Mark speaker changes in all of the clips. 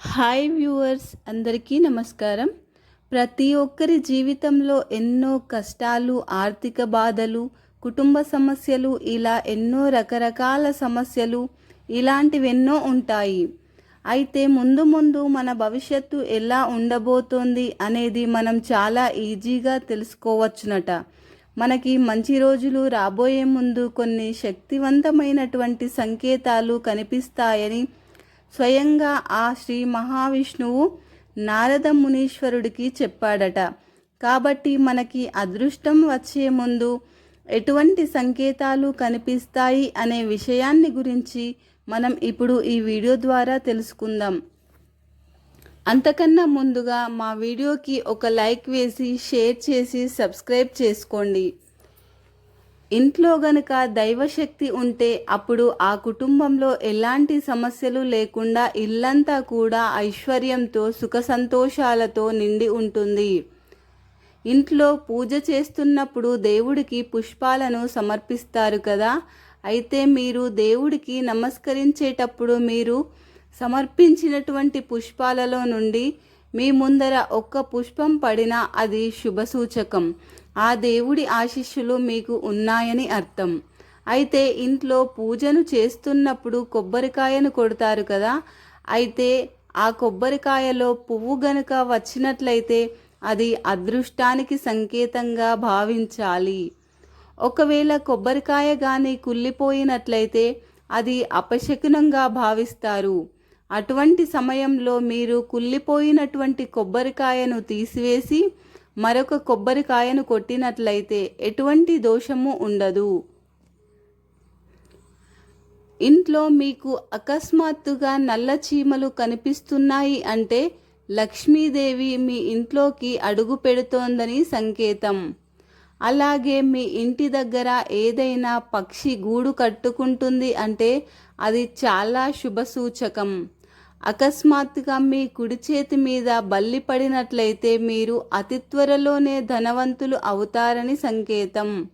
Speaker 1: Hi viewers అందరికీ నమస్కారం. ప్రతి ఒక్కరి జీవితంలో ఎన్నో కష్టాలు ఆర్థిక బాధలు కుటుంబ సమస్యలు ఇలా ఎన్నో రకరకాల సమస్యలు ఇలాంటివెన్నో ఉంటాయి. అయితే ముందు ముందు మన భవిష్యత్తు ఎలా ఉండబోతోంది అనేది మనం చాలా ఈజీగా తెలుసుకోవచ్చునట. మనకి మంచి రోజులు రాబోయే ముందు కొన్ని శక్తివంతమైనటువంటి సంకేతాలు కనిపిస్తాయని స్వయంగా ఆ శ్రీ మహావిష్ణువు నారద మునీశ్వరుడికి చెప్పాడట. కాబట్టి మనకి అదృష్టం వచ్చే ముందు ఎటువంటి సంకేతాలు కనిపిస్తాయి అనే విషయాన్ని గురించి మనం ఇప్పుడు ఈ వీడియో ద్వారా తెలుసుకుందాం. అంతకన్నా ముందుగా మా వీడియోకి ఒక లైక్ వేసి షేర్ చేసి సబ్స్క్రైబ్ చేసుకోండి. ఇంట్లో గనుక దైవశక్తి ఉంటే అప్పుడు ఆ కుటుంబంలో ఎలాంటి సమస్యలు లేకుండా ఇల్లంతా కూడా ఐశ్వర్యంతో సుఖ సంతోషాలతో నిండి ఉంటుంది. ఇంట్లో పూజ చేస్తున్నప్పుడు దేవుడికి పుష్పాలను సమర్పిస్తారు కదా? అయితే మీరు దేవుడికి నమస్కరించేటప్పుడు మీరు సమర్పించినటువంటి పుష్పాలలో నుండి మీ ముందర ఒక్క పుష్పం పడినా అది శుభసూచకం. ఆ దేవుడి ఆశీస్సులు మీకు ఉన్నాయని అర్థం. అయితే ఇంట్లో పూజను చేస్తున్నప్పుడు కొబ్బరికాయను కొడతారు కదా? అయితే ఆ కొబ్బరికాయలో పువ్వు గనుక వచ్చినట్లయితే అది అదృష్టానికి సంకేతంగా భావించాలి. ఒకవేళ కొబ్బరికాయ కానీ కుళ్ళిపోయినట్లయితే అది అపశకునంగా భావిస్తారు. అటువంటి సమయంలో మీరు కుళ్ళిపోయినటువంటి కొబ్బరికాయను తీసివేసి మరొక కొబ్బరికాయను కొట్టినట్లయితే ఎటువంటి దోషము ఉండదు. ఇంట్లో మీకు అకస్మాత్తుగా నల్ల చీమలు కనిపిస్తున్నాయి అంటే లక్ష్మీదేవి మీ ఇంట్లోకి అడుగు పెడుతోందని సంకేతం. అలాగే మీ ఇంటి దగ్గర ఏదైనా పక్షి గూడు కట్టుకుంటుంది అంటే అది చాలా శుభసూచకం అకస్మాత్తుగా మీ కుడి చేతి మీద బల్లి పడినట్లయితే మీరు అతి త్వరలోనే ధనవంతులు అవుతారని సంకేతం.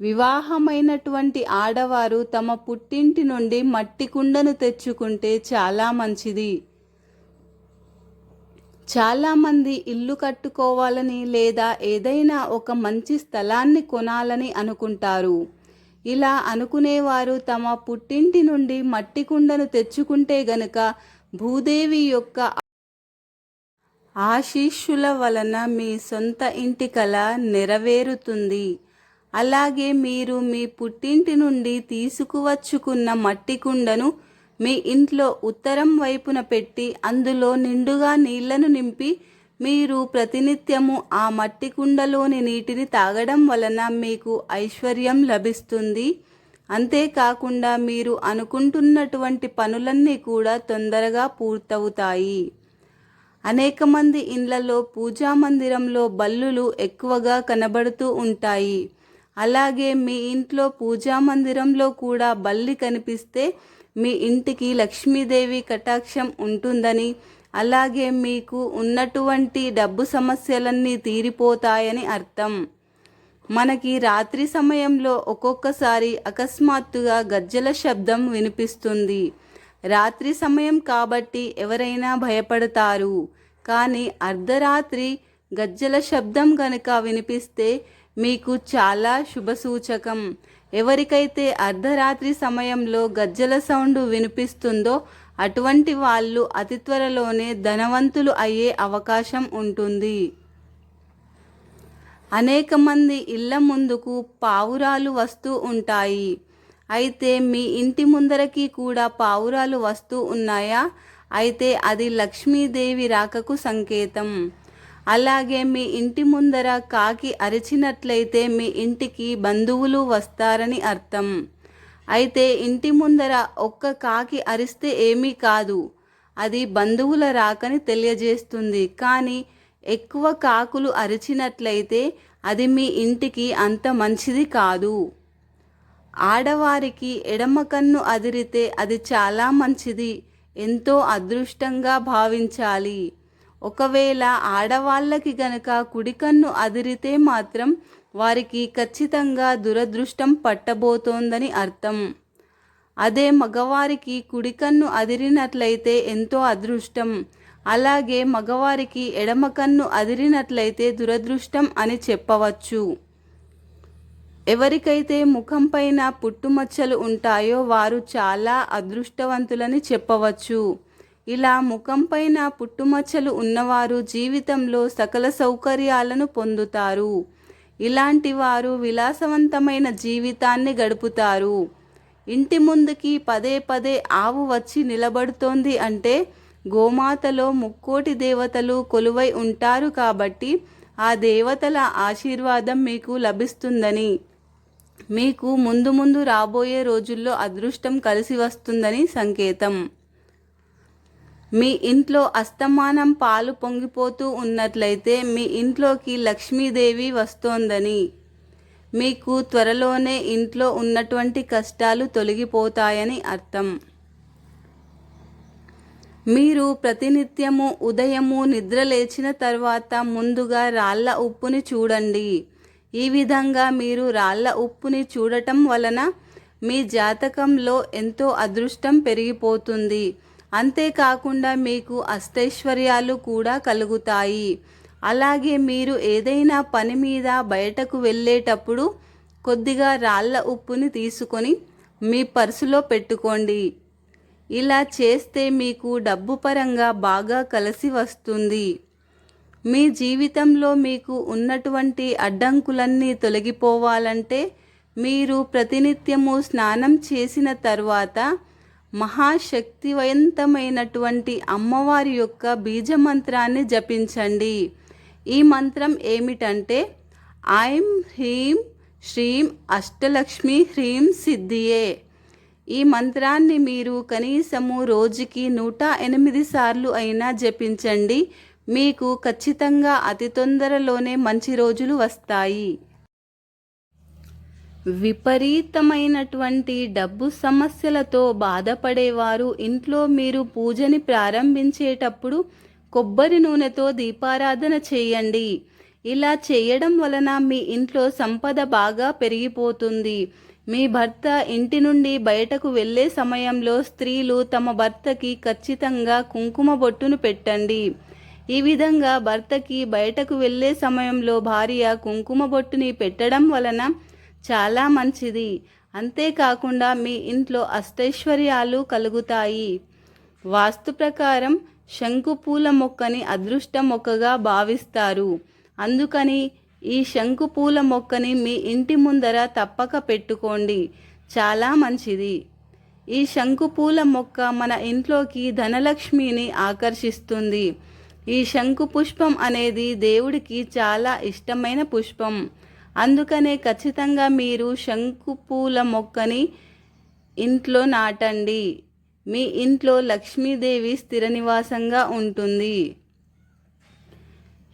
Speaker 1: వివాహమైనటువంటి ఆడవారు తమ పుట్టింటి నుండి మట్టి కుండను తెచ్చుకుంటే చాలా మంచిది. చాలామంది ఇల్లు కట్టుకోవాలని లేదా ఏదైనా ఒక మంచి స్థలాన్ని కొనాలని అనుకుంటారు. ఇలా అనుకునేవారు తమ పుట్టింటి నుండి మట్టి కుండను తెచ్చుకుంటే గనుక భూదేవి యొక్క ఆశీస్సుల వలన మీ సొంత ఇంటి కళ నెరవేరుతుంది. అలాగే మీరు మీ పుట్టింటి నుండి తీసుకువచ్చుకున్న మట్టి కుండను మీ ఇంట్లో ఉత్తరం వైపున పెట్టి అందులో నిండుగా నీళ్ళను నింపి మీరు ప్రతినిత్యము ఆ మట్టి కుండలోని నీటిని తాగడం వలన మీకు ఐశ్వర్యం లభిస్తుంది. అంతేకాకుండా మీరు అనుకుంటున్నటువంటి పనులన్నీ కూడా తొందరగా పూర్తవుతాయి. అనేక మంది ఇండ్లలో పూజా మందిరంలో బల్లులు ఎక్కువగా కనబడుతూ ఉంటాయి. అలాగే మీ ఇంట్లో పూజా మందిరంలో కూడా బల్లి కనిపిస్తే మీ ఇంటికి లక్ష్మీదేవి కటాక్షం ఉంటుందని అలాగే మీకు ఉన్నటువంటి డబ్బు సమస్యలన్నీ తీరిపోతాయని అర్థం. మనకి రాత్రి సమయంలో ఒక్కొక్కసారి అకస్మాత్తుగా గజ్జల శబ్దం వినిపిస్తుంది. రాత్రి సమయం కాబట్టి ఎవరైనా భయపడతారు. కానీ అర్ధరాత్రి గజ్జల శబ్దం గనుక వినిపిస్తే మీకు చాలా శుభసూచకం. ఎవరికైతే అర్ధరాత్రి సమయంలో గజ్జల సౌండ్ వినిపిస్తుందో అటువంటి వాళ్ళు అతి త్వరలోనే ధనవంతులు అయ్యే అవకాశం ఉంటుంది. అనేక మంది ఇళ్ళ ముందుకు పావురాలు వస్తూ ఉంటాయి. అయితే మీ ఇంటి ముందరకి కూడా పావురాలు వస్తూ ఉన్నాయా? అయితే అది లక్ష్మీదేవి రాకకు సంకేతం. అలాగే మీ ఇంటి ముందర కాకి అరిచినట్లయితే మీ ఇంటికి బంధువులు వస్తారని అర్థం. అయితే ఇంటి ముందర ఒక్క కాకి అరిస్తే ఏమీ కాదు. అది బంధువుల రాకని తెలియజేస్తుంది. కానీ ఎక్కువ కాకులు అరిచినట్లయితే అది మీ ఇంటికి అంత మంచిది కాదు. ఆడవారికి ఎడమ కన్ను అదిరితే అది చాలా మంచిది. ఎంతో అదృష్టంగా భావించాలి. ఒకవేళ ఆడవాళ్ళకి గనక కుడికన్ను అదిరితే మాత్రం వారికి ఖచ్చితంగా దురదృష్టం పట్టబోతోందని అర్థం. అదే మగవారికి కుడికన్ను అదిరినట్లయితే ఎంతో అదృష్టం. అలాగే మగవారికి ఎడమ కన్ను అదిరినట్లయితే దురదృష్టం అని చెప్పవచ్చు. ఎవరికైతే ముఖం పైన పుట్టుమచ్చలు ఉంటాయో వారు చాలా అదృష్టవంతులని చెప్పవచ్చు. ఇలా ముఖం పైన పుట్టుమచ్చలు ఉన్నవారు జీవితంలో సకల సౌకర్యాలను పొందుతారు. ఇలాంటి వారు విలాసవంతమైన జీవితాన్ని గడుపుతారు. ఇంటి ముందుకి పదే పదే ఆవు వచ్చి నిలబడుతోంది అంటే గోమాతలో ముక్కోటి దేవతలు కొలువై ఉంటారు కాబట్టి ఆ దేవతల ఆశీర్వాదం మీకు లభిస్తుందని మీకు ముందు ముందు రాబోయే రోజుల్లో అదృష్టం కలిసి వస్తుందని సంకేతం. మీ ఇంట్లో అస్తమానం పాలు పొంగిపోతూ ఉన్నట్లయితే మీ ఇంట్లోకి లక్ష్మీదేవి వస్తోందని. మీకు త్వరలోనే ఇంట్లో ఉన్నటువంటి కష్టాలు తొలగిపోతాయని అర్థం. మీరు ప్రతినిత్యము ఉదయము నిద్ర లేచిన తర్వాత ముందుగా రాళ్ళ ఉప్పుని చూడండి. ఈ విధంగా మీరు రాళ్ళ ఉప్పుని చూడటం వలన మీ జాతకంలో ఎంతో అదృష్టం పెరిగిపోతుంది. అంతేకాకుండా మీకు అష్టైశ్వర్యాలు కూడా కలుగుతాయి. అలాగే మీరు ఏదైనా పని మీద బయటకు వెళ్ళేటప్పుడు కొద్దిగా రాళ్ళ ఉప్పుని తీసుకొని మీ పర్సులో పెట్టుకోండి. ఇలా చేస్తే మీకు డబ్బు పరంగా బాగా కలిసి వస్తుంది. మీ జీవితంలో మీకు ఉన్నటువంటి అడ్డంకులన్నీ తొలగిపోవాలంటే మీరు ప్రతినిత్యము స్నానం చేసిన తర్వాత మహాశక్తివంతమైనటువంటి అమ్మవారి యొక్క బీజమంత్రాన్ని జపించండి. ఈ మంత్రం ఏమిటంటే ఐం హ్రీం శ్రీం అష్టలక్ష్మి హ్రీం సిద్ధియే. ఈ మంత్రాన్ని మీరు కనీసము రోజుకి నూట ఎనిమిది సార్లు అయినా జపించండి. మీకు ఖచ్చితంగా అతి తొందరలోనే మంచి రోజులు వస్తాయి. విపరీతమైనటువంటి డబ్బు సమస్యలతో బాధపడేవారు. ఇంట్లో మీరు పూజని ప్రారంభించేటప్పుడు కొబ్బరి నూనెతో దీపారాధన చేయండి. ఇలా చేయడం వలన మీ ఇంట్లో సంపద బాగా పెరిగిపోతుంది. మీ భర్త ఇంటి నుండి బయటకు వెళ్ళే సమయంలో స్త్రీలు తమ భర్తకి ఖచ్చితంగా కుంకుమ బొట్టును పెట్టండి. ఈ విధంగా భర్తకి బయటకు వెళ్ళే సమయంలో భార్య కుంకుమ బొట్టుని పెట్టడం వలన చాలా మంచిది. అంతేకాకుండా మీ ఇంట్లో అష్టైశ్వర్యాలు కలుగుతాయి. వాస్తు ప్రకారం శంకుపూల మొక్కని అదృష్ట మొక్కగా భావిస్తారు. అందుకని ఈ శంకుపూల మొక్కని మీ ఇంటి ముందర తప్పక పెట్టుకోండి. చాలా మంచిది. ఈ శంకుపూల మొక్క మన ఇంట్లోకి ధనలక్ష్మిని ఆకర్షిస్తుంది. ఈ శంకు పుష్పం అనేది దేవుడికి చాలా ఇష్టమైన పుష్పం. అందుకనే ఖచ్చితంగా మీరు శంకుపూల మొక్కని ఇంట్లో నాటండి. మీ ఇంట్లో లక్ష్మీదేవి స్థిర నివాసంగా ఉంటుంది.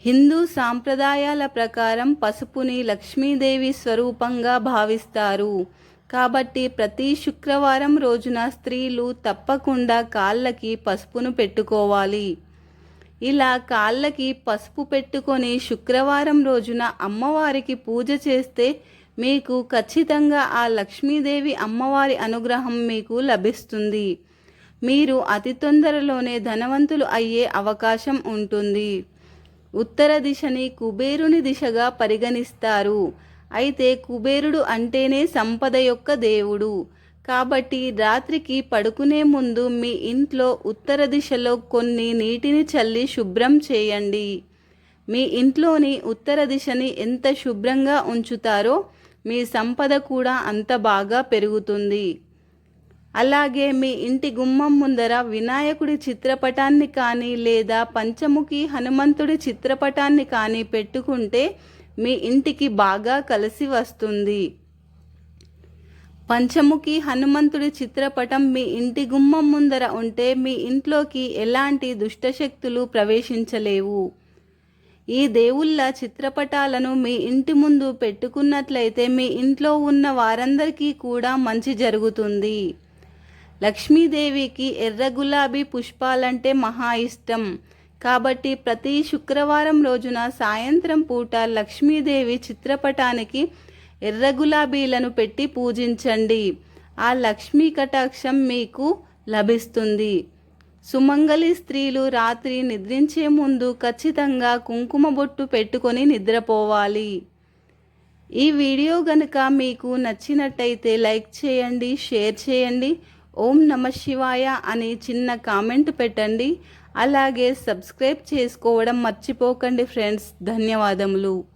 Speaker 1: హిందూ సాంప్రదాయాల ప్రకారం పసుపుని లక్ష్మీదేవి స్వరూపంగా భావిస్తారు. కాబట్టి ప్రతి శుక్రవారం రోజున స్త్రీలు తప్పకుండా కాళ్ళకి పసుపును పెట్టుకోవాలి. ఇలా కాళ్ళకి పసుపు పెట్టుకొని శుక్రవారం రోజున అమ్మవారికి పూజ చేస్తే మీకు ఖచ్చితంగా ఆ లక్ష్మీదేవి అమ్మవారి అనుగ్రహం మీకు లభిస్తుంది. మీరు అతి తొందరలోనే ధనవంతులు అయ్యే అవకాశం ఉంటుంది. ఉత్తర దిశని కుబేరుని దిశగా పరిగణిస్తారు. అయితే కుబేరుడు అంటేనే సంపద యొక్క దేవుడు. కాబట్టి రాత్రికి పడుకునే ముందు మీ ఇంట్లో ఉత్తర దిశలో కొన్ని నీటిని చల్లి శుభ్రం చేయండి. మీ ఇంట్లోని ఉత్తర దిశని ఎంత శుభ్రంగా ఉంచుతారో మీ సంపద కూడా అంత బాగా పెరుగుతుంది. అలాగే మీ ఇంటి గుమ్మం ముందర వినాయకుడి చిత్రపటాన్ని కానీ లేదా పంచముఖి హనుమంతుడి చిత్రపటాన్ని కానీ పెట్టుకుంటే మీ ఇంటికి బాగా కలిసి వస్తుంది. పంచముఖి హనుమంతుడి చిత్రపటం మీ ఇంటి గుమ్మం ముందర ఉంటే మీ ఇంట్లోకి ఎలాంటి దుష్టశక్తులు ప్రవేశించలేవు. ఈ దేవుళ్ళ చిత్రపటాలను మీ ఇంటి ముందు పెట్టుకున్నట్లయితే మీ ఇంట్లో ఉన్న వారందరికీ కూడా మంచి జరుగుతుంది. లక్ష్మీదేవికి ఎర్ర గులాబీ పుష్పాలంటే మహా ఇష్టం. కాబట్టి ప్రతి శుక్రవారం రోజున సాయంత్రం పూట లక్ష్మీదేవి చిత్రపటానికి ఎర్ర గులాబీలను పెట్టి పూజించండి. ఆ లక్ష్మీ కటాక్షం మీకు లభిస్తుంది. సుమంగళి స్త్రీలు రాత్రి నిద్రించే ముందు ఖచ్చితంగా కుంకుమ బొట్టు పెట్టుకొని నిద్రపోవాలి. ఈ వీడియో గనుక మీకు నచ్చినట్టయితే లైక్ చేయండి షేర్ చేయండి. ఓం నమ శివాయ అని చిన్న కామెంట్ పెట్టండి. అలాగే సబ్స్క్రైబ్ చేసుకోవడం మర్చిపోకండి ఫ్రెండ్స్. ధన్యవాదములు.